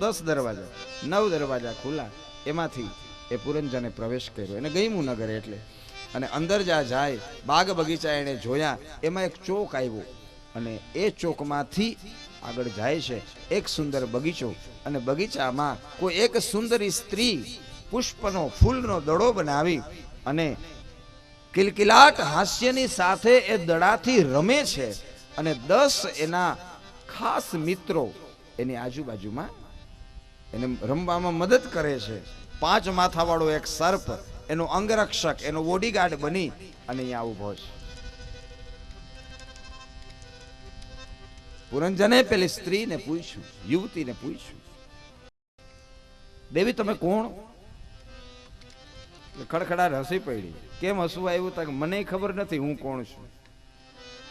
દસ દરવાજા, નવ દરવાજા ખુલ્લા, એમાંથી એ પુરંજને પ્રવેશ કર્યો. એને ગયમું નગર એટલે. અને અંદર જ્યાં જાય, બાગ બગીચા એણે જોયા, એમાં એક ચોક આવ્યો. અને એ ચોકમાંથી આગળ જાય છે એક સુંદર બગીચો. અને બગીચામાં કોઈ એક સુંદરી સ્ત્રી પુષ્પનો, ફૂલનો દડો બનાવી અને કિલકિલાટ હાસ્યની સાથે એ દડાથી રમે છે. અને દસ એના ખાસ મિત્રો એની આજુબાજુમાં એને રમવામાં મદદ કરે છે. પાંચ માથાવાળો એક સર્પ, એનો અંગરક્ષક, એનો બોડીગાર્ડ બની અને અહીંયા ઊભો છે. પુરંજને પેલી સ્ત્રીને પૂછ્યું, યુવતીને પૂછ્યું, દેવી, તમે કોણ? ખડખડાટ હસી પડી. કેમ હસવું આવ્યું? તક મને ખબર નથી હું કોણ છું.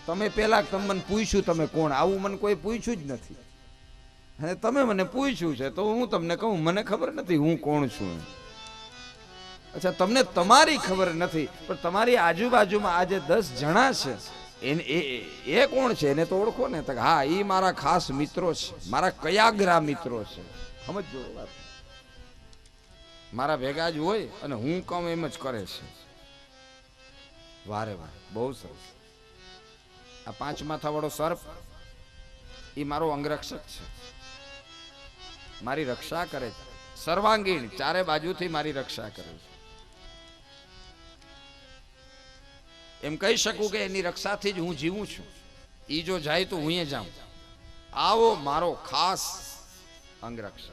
તમે પેલા તમે મને પૂછ્યું તમે કોણ. આવું મને કોઈ પૂછ્યું જ નથી. અને તમે મને પૂછ્યું છે તો હું તમને કહું, મને ખબર નથી હું કોણ છું અચ્છા, તમને તમારી ખબર નથી, પણ તમારી આજુબાજુમાં આજે દસ જણા છે. એને એ, એ- કોણ છે? એને તો ઓળખો ને. તો હા એ મારા ખાસ મિત્રો છે. મારા કયાગ્રા મિત્રો છે. સમજો વાત. મારા ભેગા જ હોય અને હું કામ એમ જ કરે છે. વારે વારે. બહુ સરસ. આ પાંચ માથાવાળો સર્પ એ મારો અંગરક્ષક છે. મારી રક્ષા કરે છે. સર્વાંગીણ, ચારે બાજુથી મારી રક્ષા કરે છે. એમ કહી શકું કે એની રક્ષાથી જ હું જીવું છું. એ જો જાય તો હું જાઉં. આવો મારો ખાસ અંગરક્ષક.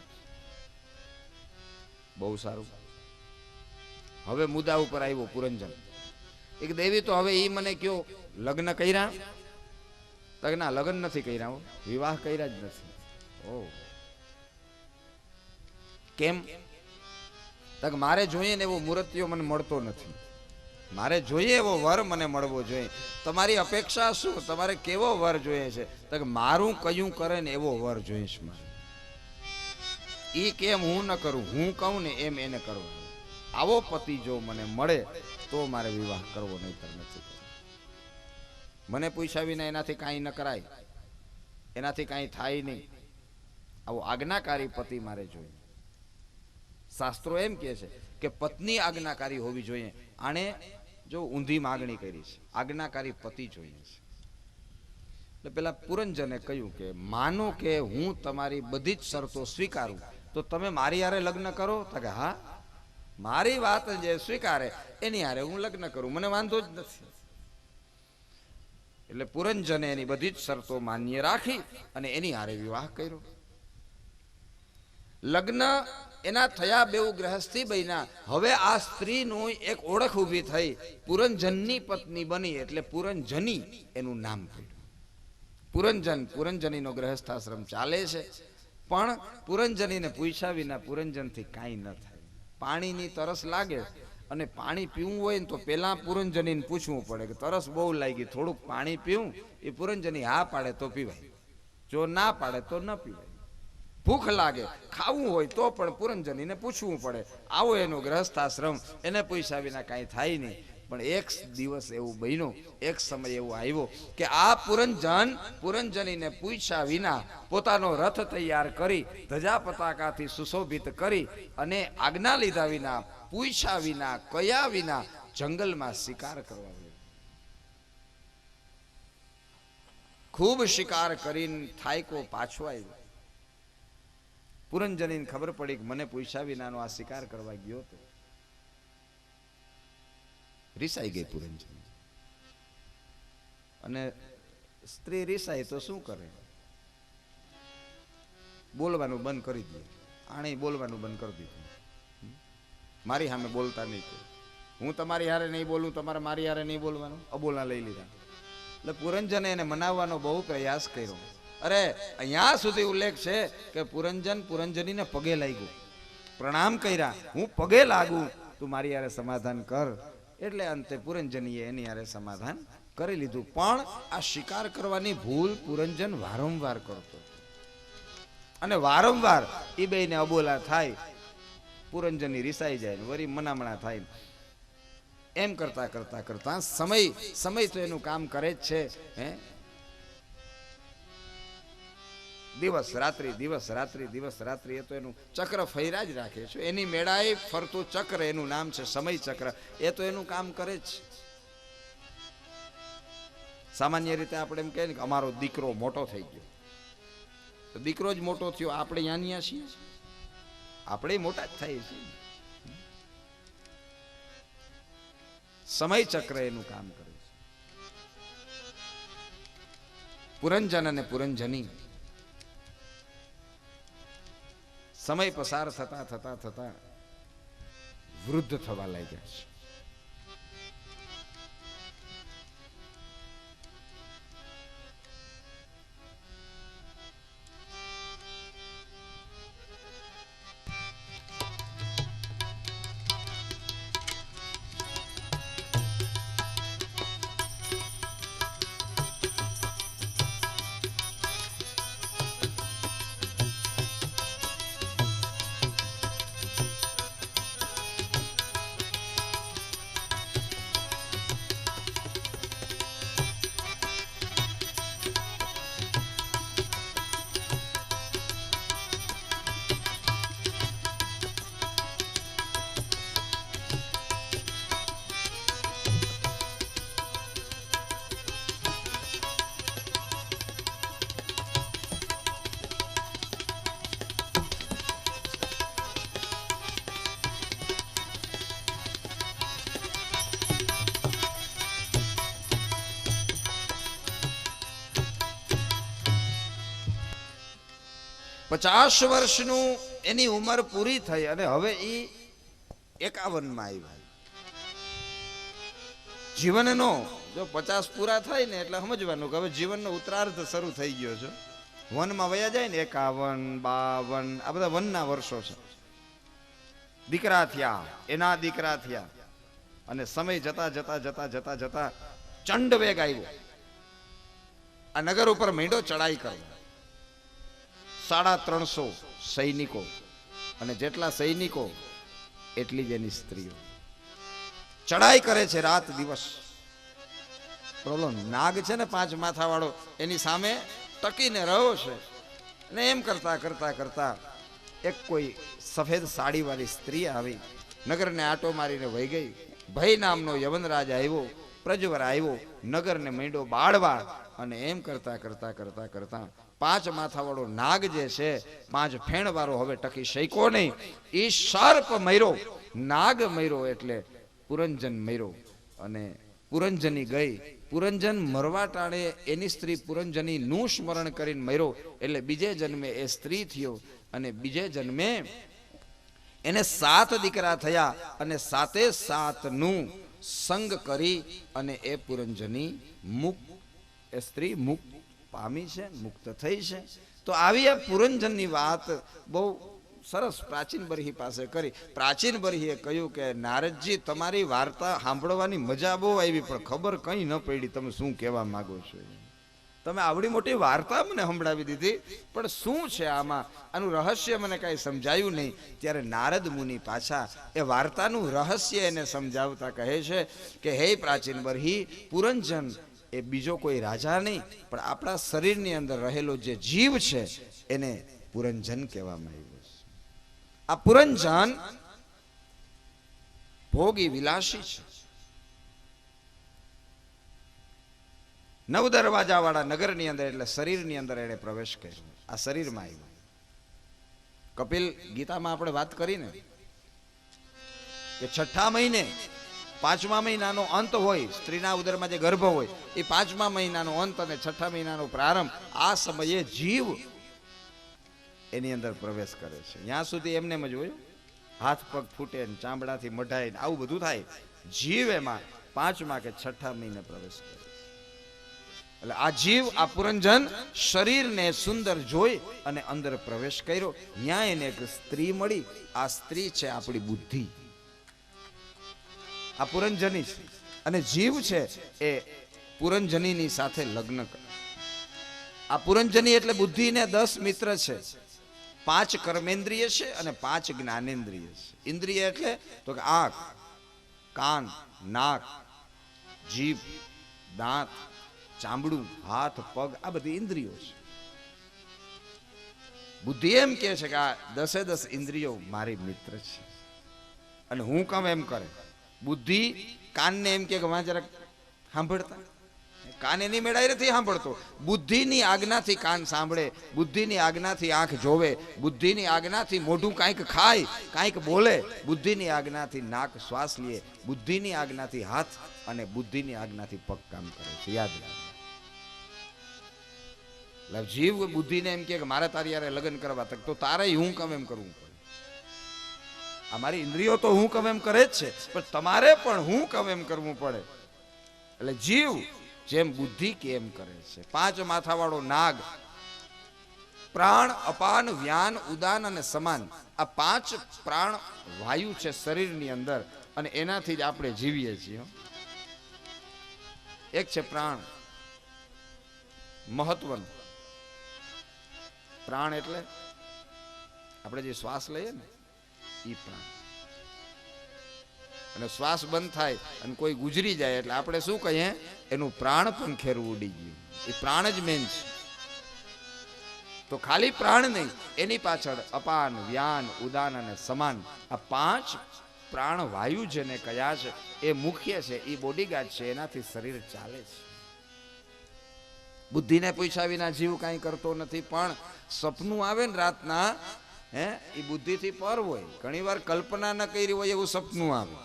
બહુ સારું. હવે મુદ્દા ઉપર આવ્યો પુરંજન. એક દેવી તો હવે એ મને કયો, લગ્ન કર્યા? તગના લગ્ન નથી કર્યા વિવાહ કર્યા જ નથી. ઓ કેમ? તક મારે જોઈએ ને એવો મૂર્તિઓ મને મળતો નથી. મારે જોઈએ એવો વર મને મળવો જોઈએ. તમારી અપેક્ષા શું? તમારે કેવો વર જોઈએ છે? તક મારું કયું કરે ને એવો વર જોઈએ છે મારે. એ કેમ હું ન કરું? હું કહું ને એમ એને કરવું આવો પતિ જો મને મળે, તો મારે વિવાહ કરવો નહીં નથી મને પૂછ્યા વિના એનાથી કાંઈ ન કરાય. એનાથી કાંઈ થાય નહીં. આવો આજ્ઞાકારી પતિ મારે જોઈએ. શાસ્ત્રો એમ કહે છે કે પત્ની આજ્ઞાકારી હોવી જોઈએ. આણે જો ઊંધી માગણી કરી છે, આજ્ઞાકારી પતિ જોઈએ છે. એટલે પેલા પુરંજને કહ્યું કે, માનો કે હું તમારી બધી જ શરતો સ્વીકારું, તો તમે મારી હારે લગ્ન કરો? તો કે, હા. મારી વાત જે સ્વીકારે, એની હારે હું લગ્ન કરું. મને વાંધો જ નથી. એટલે પુરંજને એની બધી જ શરતો માન્ય રાખી અને એની હારે વિવાહ કર્યો. લગ્ન એના થયા બેઉ ગ્રહસ્થી બન્યા. હવે આ સ્ત્રીનું એક ઓળખ ઊભી થઈ. પુરંજનની પત્ની બની એટલે પુરંજની એનું નામ પડ્યું પુરંજન, પુરંજનીનો ગ્રહસ્થાશ્રમ ચાલે છે. પણ પુરંજનીને પૂછ્યા વિના પુરંજનથી કાંઈ ન થાય. પાણીની તરસ લાગે અને પાણી પીવું હોય ને તો પહેલાં પુરંજનીને પૂછવું પડે કે તરસ બહુ લાગી, થોડુંક પાણી પીવું, એ પુરંજની હા પાડે તો પીવાય. જો ના પાડે તો ન પીવાય. ભૂખ લાગે, ખાવું હોય તો પણ પુરંજનીને પૂછવું પડે. આવો એનો ગ્રહસ્થાશ્રમ, એને પૂછ્યા વિના કાંઈ થાય નહીં. પણ એક દિવસ એવું બન્યું, એક સમય એવો આવ્યો કે આ પુરંજન, પુરંજનીને પૂછ્યા વિના પોતાનો રથ તૈયાર કરી, ધજા પતાકાથી સુશોભિત કરી અને આજ્ઞા લીધા વિના, પૂછ્યા વિના, કયા વિના જંગલમાં શિકાર કરવા ખૂબ શિકાર કરીને થાયકો પાછો આવ્યો. પુરંજનીને ખબર પડી કે મને પૂછ્યા વિનાનો આ શિકાર કરવા ગયો હતો રીસાઈ ગઈ પુરંજની. અને સ્ત્રી રીસાય તો શું કરે? બોલવાનું બંધ કરી દે. આણે બોલવાનું બંધ કરી દીધું. મારી સામે બોલતા નહીં. હું તમારી હારે નહીં બોલું, તમારે મારી હારે નહીં બોલવાનું? અબોલા લઈ લીધા. એટલે પુરંજને એને મનાવવાનો બહુ પ્રયાસ કર્યો. અરે, અહીંયા સુધી ઉલ્લેખ છે કે પુરંજન પુરંજનીને પગે લાગ્યું. પ્રણામ કર્યા, હું પગે લાગું, તું મારી યારે સમાધાન કર. એટલે અંતે પુરંજનીએ એની યારે સમાધાન કરી લીધું. પણ આ શિકાર કરવાની ભૂલ પુરંજન વારંવાર કરતો. અને વારંવાર એ બેને અબોલા થાય, પુરંજની રિસાઈ જાય વરી મનામણા થાય. એમ કરતા કરતા કરતા સમય સમય તો એનું કામ કરે જ છે, હે? દિવસ રાત્રિ દિવસ રાત્રિ દિવસ રાત્રિ એ તો એનું ચક્ર ફૈરા જ રાખે છે. એની મેળાએ ફરતું ચક્ર, એનું નામ છે સમય ચક્ર. એ તો એનું કામ કરે જ. સામાન્ય રીતે આપણે એમ કહીએ ને કે અમારો દીકરો મોટો થઈ ગયો. તો દીકરો જ મોટો થયો, આપણે યાનિયા છીએ. આપણે મોટા જ થઈએ છીએ. સમય ચક્ર એનું કામ કરે છે. પુરંજન અને પુરંજની સમય પસાર થતા થતા થતા વૃદ્ધ થવા લાગ્યા છે. પચાસ વર્ષનું એની ઉંમર પૂરી થઈ અને હવે એ એકાવનમાં આવ્યા જીવનનો જો પચાસ પૂરા થાય ને એટલે સમજવાનું કે હવે જીવનનો ઉત્તરાર્ધ શરૂ થઈ ગયો છે. વનમાં વયા જાય ને એકાવન, બાવન, આ બધા વનના વર્ષો છે. દીકરા થયા, એના દીકરા થયા. અને સમય જતા જતા જતા જતા જતા ચંડ વેગ આવ્યો. આ નગર ઉપર મીંડો ચડાઈ કરવા સાડા ત્રણસો સૈનિકો અને જેટલા સૈનિકો, એટલી જ એની સ્ત્રીઓ. ચડાઈ કરે છે રાત દિવસ. પ્રોબ્લેમ નાગ છે ને પાંચ માથા વાળો એની સામે ટકીને રહ્યો છે. ને એમ કરતા કરતા કરતા એક કોઈ સફેદ સાડીવાળી સ્ત્રી આવી, નગરને આટો મારીને વહી ગઈ. ભય નામનો યવનરાજ આવ્યો. પ્રજવર આવ્યો, નગરને માંડ્યો બાળવા અને એમ કરતા કરતા કરતા કરતા પાંચ માથાવાળો નાગ જે છે, પાંચ ફેણવાળો હવે ટકી શક્યો નહીં. એ સર્પ મર્યો, નાગ મર્યો એટલે પુરંજન મર્યો. અને પુરંજની ગઈ, પુરંજન મરવા ટાણે એની સ્ત્રી પુરંજની નું સ્મરણ કરીને મર્યો. એટલે બીજે જન્મે એ સ્ત્રી થયો અને બીજે જન્મે એને સાત દીકરા થયા અને સાતે સાતનું સંગ કરી અને એ પુરંજની મુક્ત, એ સ્ત્રી મુક્ત પામી છે, મુક્ત થઈ છે. તો આવી આ પુરંજનની વાત બહુ સરસ પ્રાચીન બરહી પાસે કરી. પ્રાચીન બરહીએ કહ્યું કે, નારદજી, તમારી વાર્તા સાંભળવાની મજા બહુ આવી, પણ ખબર કંઈ ન પડી. તમે શું કહેવા માગો છો? તમે આવડી મોટી વાર્તા મને સંભળાવી દીધી, પણ શું છે આમાં? આનું રહસ્ય મને કાંઈ સમજાયું નહીં. ત્યારે નારદ મુનિ પાછા એ વાર્તાનું રહસ્ય એને સમજાવતા કહે છે કે, હે પ્રાચીન બરહી પુરંજન એ બીજો કોઈ રાજા નહીં, પણ આપણા શરીરની અંદર રહેલો જે જીવ છે, એને પુરંજન કહેવામાં આવ્યું છે. આ પુરંજન ભોગી વિલાસી છે. નવ દરવાજાવાળા નગરની અંદર એટલે શરીરની અંદર એને પ્રવેશ કર્યો. આ શરીરમાં આવ્યો. કપિલ, ગીતામાં આપણે વાત કરીને કે છઠ્ઠા મહિને પાંચમા મહિનાનો અંત હોય, સ્ત્રીના ઉદરમાં જે ગર્ભ હોય, એ પાંચમા મહિનાનો અંત અને છઠ્ઠા મહિનાનો પ્રારંભ આ સમયે જીવ એની અંદર પ્રવેશ કરે છે. ત્યાં સુધી એમને જ હોય, હાથ પગ ફૂટે ને ચામડાથી મઢાય આવું બધું થાય, જીવ એમાં પાંચમા કે છઠ્ઠા મહિને પ્રવેશ કરે. એટલે આ જીવ, આ પુરંજન શરીરને સુંદર જોઈ અને અંદર પ્રવેશ કર્યો. ત્યાં એને એક સ્ત્રી મળી. આ સ્ત્રી છે આપણી બુદ્ધિ. આ પુરંજની છે. અને જીવ છે એ પુરંજનીની સાથે લગ્ન કરે. આ પુરંજની એટલે બુદ્ધિને દસ મિત્ર છે. પાંચ કર્મેન્દ્રિય છે અને પાંચ જ્ઞાનેન્દ્રિય છે. ઇન્દ્રિય એટલે તો કે આંખ, કાન, નાક, જીભ, દાંત ચામડું, હાથ, પગ, આ બધી ઇન્દ્રિયો છે. બુદ્ધિ એમ કે છે કે આ દસે દસ ઇન્દ્રિયો મારી મિત્ર છે. અને હું કામ એમ કરે. બુદ્ધિ કાનને એમ કે જરાક સાંભળતા. કાન એની મેળાઈ નથી સાંભળતો. બુદ્ધિની આજ્ઞાથી કાન સાંભળે, બુદ્ધિની આજ્ઞાથી આંખ જોવે, બુદ્ધિની આજ્ઞાથી મોઢું કાંઈક ખાય, કાંઈક બોલે, બુદ્ધિની આજ્ઞાથી નાક શ્વાસ લે, બુદ્ધિની આજ્ઞાથી હાથ અને બુદ્ધિની આજ્ઞાથી પગ કામ કરે છે. યાદ રાખો એટલે જીવ બુદ્ધિને એમ કે કે મારે તારી યારે લગ્ન કરવા તક તો તારે હું કમ એમ કરવું પડે. આ મારી ઇન્દ્રિયો તો હું કમ એમ કરે જ છે, પણ તમારે પણ હું કમ એમ કરવું પડે. એટલે જીવ જેમ બુદ્ધિ કેમ કરે છે. પાંચ માથાવાળો નાગ, પ્રાણ, અપાન, વ્યાન, ઉદાન અને સમાન. આ પાંચ પ્રાણ વાયુ છે શરીરની અંદર અને એનાથી જ આપણે જીવીએ છીએ. એક છે પ્રાણ, મહત્વનું. પ્રાણ એટલે આપણે જે શ્વાસ લઈએ ને એ પ્રાણ. અને શ્વાસ બંધ થાય અને કોઈ ગુજરી જાય એટલે આપણે શું કહીએ? એનું પ્રાણ પણ ખેરવું ઉડી ગયું. એ પ્રાણ જ મેન છે. તો ખાલી પ્રાણ નહીં, એની પાછળ અપાન, વ્યાન, ઉદાન અને સમાન આ પાંચ પ્રાણ વાયુ જેને કયા છે, એ મુખ્ય છે એ બોડીગાર્ડ છે, એનાથી શરીર ચાલે છે. બુદ્ધિને પૂછ્યા વિના જીવ કાંઈ કરતો નથી, પણ સપનું આવે ને રાતના, હે એ બુદ્ધિથી પર હોય. ઘણીવાર કલ્પના ન કરી હોય એવું સપનું આવે.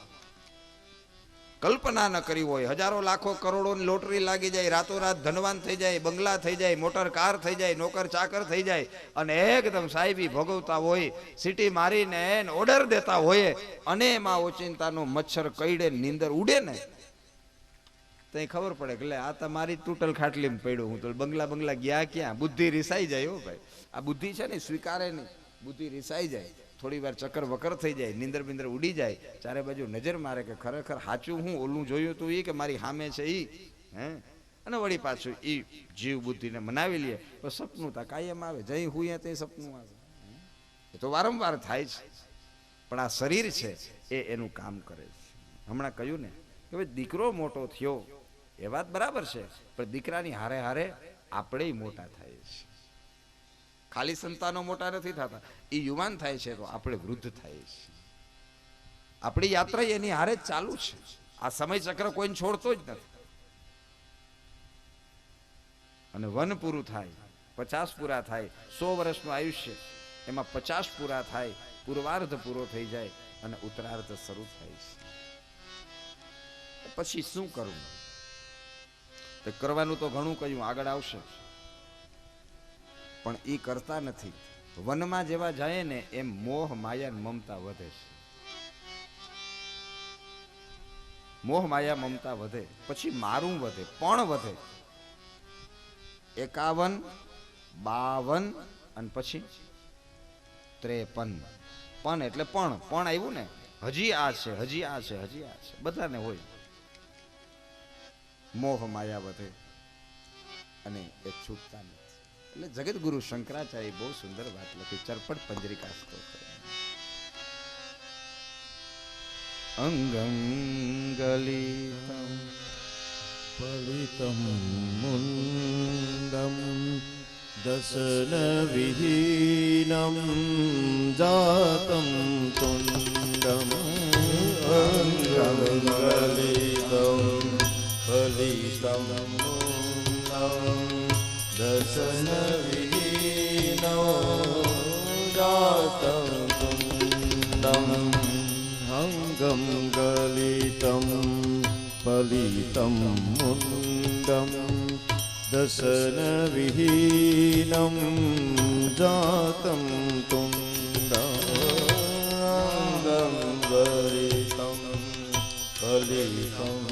કલ્પના ન કરી હોય. હજારો લાખો કરોડોની લોટરી લાગી જાય, રાતોરાત ધનવાન થઈ જાય, બંગલા થઈ જાય, મોટર કાર થઈ જાય, નોકર ચાકર થઈ જાય, અને એકદમ સાહેબી ભોગવતા હોય, સિટી મારીને ઓર્ડર દેતા હોય, અને એમાં ઓચિંતાનો મચ્છર કઈડે નીંદર ઉડે ને તઈ ખબર પડે કે આ તમારી તૂટલ ખાટલીમાં પડ્યું. હું તો બંગલા બંગલા ગયા ક્યાં? બુદ્ધિ રિસાઈ જાય હો ભાઈ. આ બુદ્ધિ છે ને, સ્વીકારે નહીં. બુદ્ધિ રિસાઈ જાય. થોડી વાર ચક્કર વકર થઈ જાય, નિંદર બિંદર ઉડી જાય. ચારે બાજુ નજર મારે કે ખરેખર સાચું હું? ઓલું જોયું તું એ કે મારી સામે છે એ હે? અને વળી પાછું એ જીવ બુદ્ધિને મનાવી લે. તો સપનું તા કાયમ આવે. જઈ હુંયા તે સપનું આવે. એ તો વારંવાર થાય છે. પણ આ શરીર છે, એ એનું કામ કરે છે. હમણાં કહ્યું ને કે ભાઈ દીકરો મોટો થયો એ વાત બરાબર છે. પણ દીકરાની હારે હારે આપણે મોટા થાય છે. ખાલી સંતાનો મોટા નથી થતા. એ યુવાન થાય છે તો આપણે વૃદ્ધ થાય છે. આપણી યાત્રા એની હારે ચાલુ છે. આ સમય ચક્ર કોઈને છોડતો જ નથી. અને વન પૂરું થાય, પચાસ પૂરા થાય, સો વર્ષનું આયુષ્ય, એમાં પચાસ પૂરા થાય, પૂર્વાર્ધ પૂરો થઈ જાય અને ઉત્તરાર્ધ શરૂ થાય છે. પછી શું કરવું? તો કરવાનું તો ઘણું કહ્યું, આગળ આવશે. પણ એ કરતા નથી. વનમાં જેવા જાય ને એમ મોહ, માયા મમતા વધે છે. મોહ, માયા, મમતા વધે. પછી મારું વધે, પણ વધે. એકાવન, બાવન અને પછી ત્રેપન. પણ એટલે પણ પણ આવ્યું ને? હજી આ છે, હજી આ છે, હજી આ છે. બધાને હોય. મોહ માયા વધે અને એ છૂટતા નથી. એટલે જગતગુરુ શંકરાચાર્ય બહુ સુંદર વાત લખી, ચરપટ પંજરિકા સ્તોત્ર. અંગમ વિહીનમ જાતમ તુંડમ અંગમ ગલિતમ मुण्डं दशनविहीनं जातं तुण्डम् अङ्गं गलितं फलितं मुण्डं दशनविहीनं जातं तुण्डाङ्गं गलितं फलितं मुण्डं दश